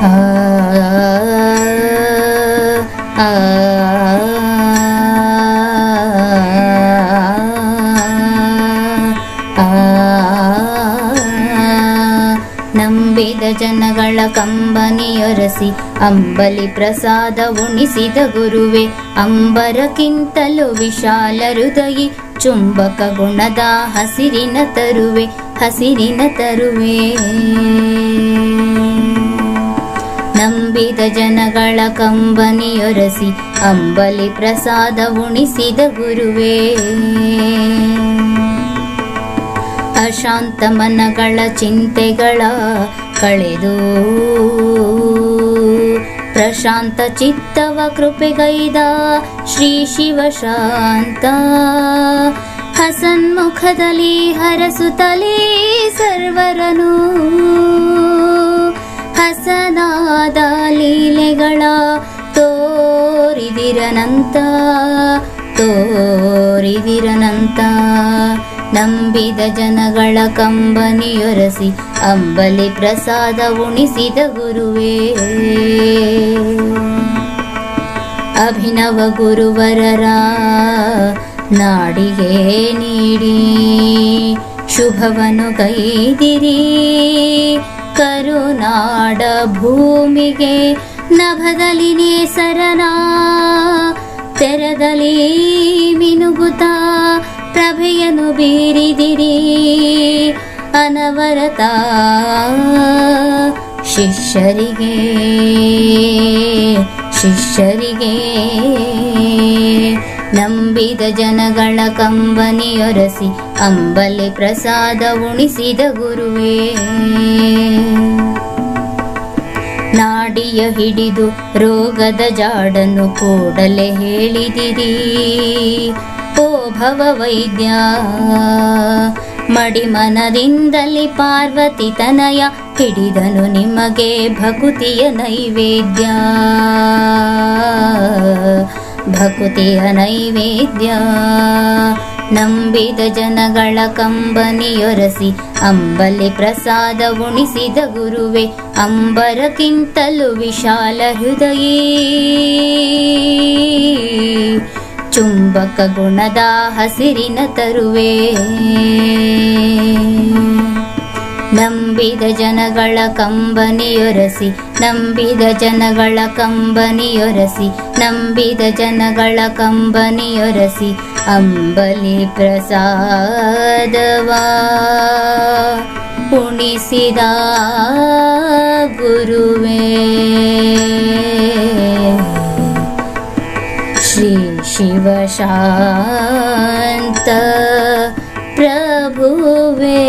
ನಂಬಿದ ಜನಗಳ ಕಂಬನಿಯೊರಸಿ ಅಂಬಲಿ ಪ್ರಸಾದ ಉಣಿಸಿದ ಗುರುವೆ, ಅಂಬರಕ್ಕಿಂತಲೂ ವಿಶಾಲ ಹೃದಯಿ ಚುಂಬಕ ಗುಣದ ಹಸಿರಿನ ತರುವೆ ಹಸಿರಿನ ತರುವೆ. ನಂಬಿದ ಜನಗಳ ಕಂಬನಿಯೊರಸಿ ಅಂಬಲಿ ಪ್ರಸಾದ ಉಣಿಸಿದ ಗುರುವೇ. ಅಶಾಂತ ಮನಗಳ ಚಿಂತೆಗಳ ಕಳೆದು ಪ್ರಶಾಂತ ಚಿತ್ತವ ಕೃಪೆಗೈದ ಶ್ರೀ ಶಿವಶಾಂತ ಹಸನ್ಮುಖದಲ್ಲಿ ಹರಸುತ್ತಲೇ ಸರ್ವರನು ಹಸನಾದ ಲೀಲೆಗಳ ತೋರಿದಿರನಂತ ತೋರಿದಿರನಂತ. ನಂಬಿದ ಜನಗಳ ಕಂಬನಿಯೊರಸಿ ಅಂಬಲಿ ಪ್ರಸಾದ ಉಣಿಸಿದ ಗುರುವೇ. ಅಭಿನವ ಗುರುವರರ ನಾಡಿಗೆ ನೀಡಿ ಶುಭವನು ಕೈದಿರಿ. ಕರುನಾಡ ಭೂಮಿಗೆ ನಭದಲ್ಲಿ ನೇಸರನ ತೆರದಲ್ಲಿ ಮಿನುಗುತ ಪ್ರಭೆಯನ್ನು ಬೀರಿದಿರಿ ಅನವರತ ಶಿಷ್ಯರಿಗೆ ಶಿಷ್ಯರಿಗೆ. ನಂಬಿದ ಜನಗಳ ಕಂಬನಿಯೊರಸಿ ಅಂಬಲಿ ಪ್ರಸಾದ ಉಣಿಸಿದ ಗುರುವೇ. ನಾಡಿಯ ಹಿಡಿದು ರೋಗದ ಜಾಡನ್ನು ಕೂಡಲೇ ಹೇಳಿದಿರಿ. ಓ ಭವ ವೈದ್ಯ ಮಡಿಮನದಿಂದಲಿ ಪಾರ್ವತಿ ತನಯ ಹಿಡಿದನು ನಿಮಗೆ ಭಕುತಿಯ ನೈವೇದ್ಯ. ಭಕುತಿಯ ನೈವೇದ್ಯ. ನಂಬಿದ ಜನಗಳ ಕಂಬನಿಯೊರಸಿ ಅಂಬಲಿ ಪ್ರಸಾದ ಉಣಿಸಿದ ಗುರುವೆ, ಅಂಬರಕ್ಕಿಂತಲೂ ವಿಶಾಲ ಹೃದಯೇ. ಚುಂಬಕ ಗುಣದ ಹಸಿರಿನ ತರುವೆ. ನಂಬಿದ ಜನಗಳ ಕಂಬನಿಯೊರಸಿ, ನಂಬಿದ ಜನಗಳ ಕಂಬನಿಯೊರಸಿ, ನಂಬಿದ ಜನಗಳ ಕಂಬನಿಯೊರಸಿ, ಅಂಬಲಿ ಪ್ರಸಾದವಾ. ಉಣಿಸಿದ ಗುರುವೇ, ಶ್ರೀ ಶಿವ ಶಾಂತ ಪ್ರಭುವೇ.